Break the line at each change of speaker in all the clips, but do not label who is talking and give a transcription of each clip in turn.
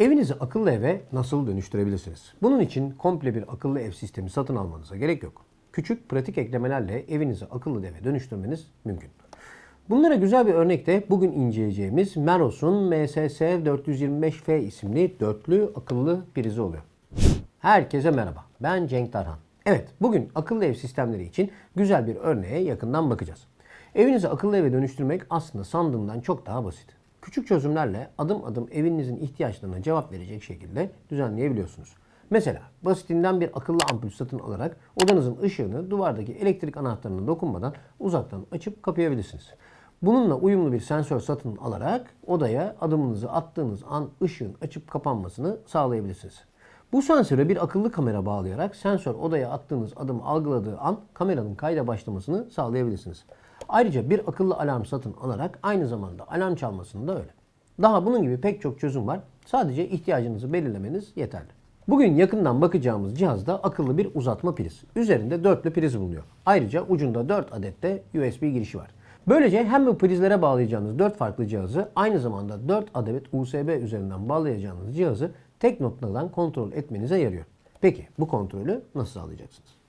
Evinizi akıllı eve nasıl dönüştürebilirsiniz? Bunun için komple bir akıllı ev sistemi satın almanıza gerek yok. Küçük pratik eklemelerle evinizi akıllı eve dönüştürmeniz mümkün. Bunlara güzel bir örnek de bugün inceleyeceğimiz Meros'un MSS425F isimli dörtlü akıllı prizi oluyor. Herkese merhaba. Ben Cenk Tarhan. Evet, bugün akıllı ev sistemleri için güzel bir örneğe yakından bakacağız. Evinizi akıllı eve dönüştürmek aslında sandığımdan çok daha basit. Küçük çözümlerle adım adım evinizin ihtiyaçlarına cevap verecek şekilde düzenleyebiliyorsunuz. Mesela basitinden bir akıllı ampul satın alarak odanızın ışığını duvardaki elektrik anahtarına dokunmadan uzaktan açıp kapayabilirsiniz. Bununla uyumlu bir sensör satın alarak odaya adımınızı attığınız an ışığın açıp kapanmasını sağlayabilirsiniz. Bu sensöre bir akıllı kamera bağlayarak sensör odaya attığınız adımı algıladığı an kameranın kayda başlamasını sağlayabilirsiniz. Ayrıca bir akıllı alarm satın alarak aynı zamanda alarm çalmasını da öyle. Daha bunun gibi pek çok çözüm var. Sadece ihtiyacınızı belirlemeniz yeterli. Bugün yakından bakacağımız cihazda akıllı bir uzatma priz. Üzerinde dörtlü priz bulunuyor. Ayrıca ucunda 4 adet de USB girişi var. Böylece hem bu prizlere bağlayacağınız 4 farklı cihazı aynı zamanda 4 adet USB üzerinden bağlayacağınız cihazı tek noktadan kontrol etmenize yarıyor. Peki bu kontrolü nasıl sağlayacaksınız?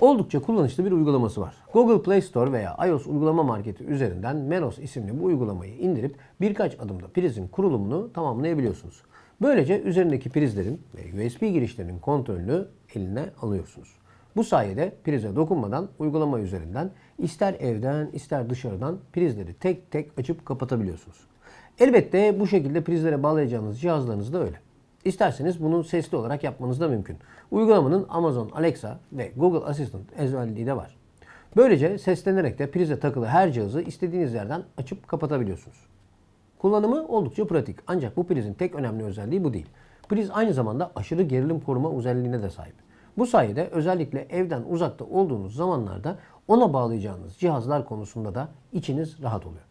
Oldukça kullanışlı bir uygulaması var. Google Play Store veya iOS uygulama marketi üzerinden Meros isimli bu uygulamayı indirip birkaç adımda prizin kurulumunu tamamlayabiliyorsunuz. Böylece üzerindeki prizlerin ve USB girişlerinin kontrolünü eline alıyorsunuz. Bu sayede prize dokunmadan uygulama üzerinden ister evden ister dışarıdan prizleri tek tek açıp kapatabiliyorsunuz. Elbette bu şekilde prizlere bağlayacağınız cihazlarınız da öyle. İsterseniz bunu sesli olarak yapmanız da mümkün. Uygulamanın Amazon Alexa ve Google Assistant özelliği de var. Böylece seslenerek de prize takılı her cihazı istediğiniz yerden açıp kapatabiliyorsunuz. Kullanımı oldukça pratik ancak bu prizin tek önemli özelliği bu değil. Priz aynı zamanda aşırı gerilim koruma özelliğine de sahip. Bu sayede özellikle evden uzakta olduğunuz zamanlarda ona bağlayacağınız cihazlar konusunda da içiniz rahat oluyor.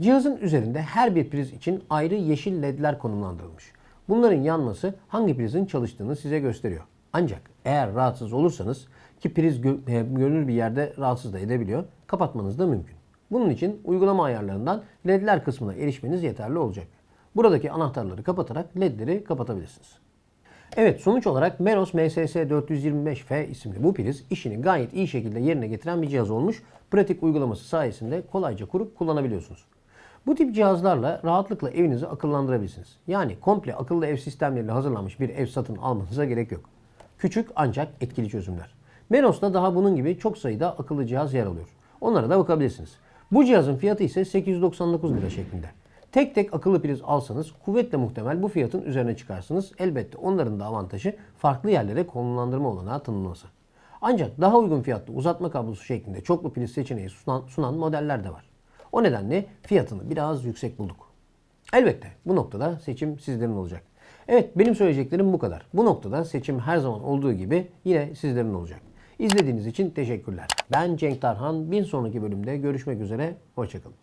Cihazın üzerinde her bir priz için ayrı yeşil ledler konumlandırılmış. Bunların yanması hangi prizin çalıştığını size gösteriyor. Ancak eğer rahatsız olursanız ki priz e, görünür bir yerde rahatsız da edebiliyor, kapatmanız da mümkün. Bunun için uygulama ayarlarından ledler kısmına erişmeniz yeterli olacak. Buradaki anahtarları kapatarak ledleri kapatabilirsiniz. Evet sonuç olarak Meros MSS425F isimli bu priz işini gayet iyi şekilde yerine getiren bir cihaz olmuş. Pratik uygulaması sayesinde kolayca kurup kullanabiliyorsunuz. Bu tip cihazlarla rahatlıkla evinizi akıllandırabilirsiniz. Yani komple akıllı ev sistemleriyle hazırlanmış bir ev satın almanıza gerek yok. Küçük ancak etkili çözümler. Menos'ta daha bunun gibi çok sayıda akıllı cihaz yer alıyor. Onlara da bakabilirsiniz. Bu cihazın fiyatı ise 899 lira şeklinde. Tek tek akıllı priz alsanız kuvvetle muhtemel bu fiyatın üzerine çıkarsınız. Elbette onların da avantajı farklı yerlere konumlandırma olanağı tanınması. Ancak daha uygun fiyatlı uzatma kablosu şeklinde çoklu priz seçeneği sunan, sunan modeller de var. O nedenle fiyatını biraz yüksek bulduk. Elbette bu noktada seçim sizlerin olacak. Evet benim söyleyeceklerim bu kadar. Bu noktada seçim her zaman olduğu gibi yine sizlerin olacak. İzlediğiniz için teşekkürler. Ben Cenk Tarhan. Bir sonraki bölümde görüşmek üzere. Hoşçakalın.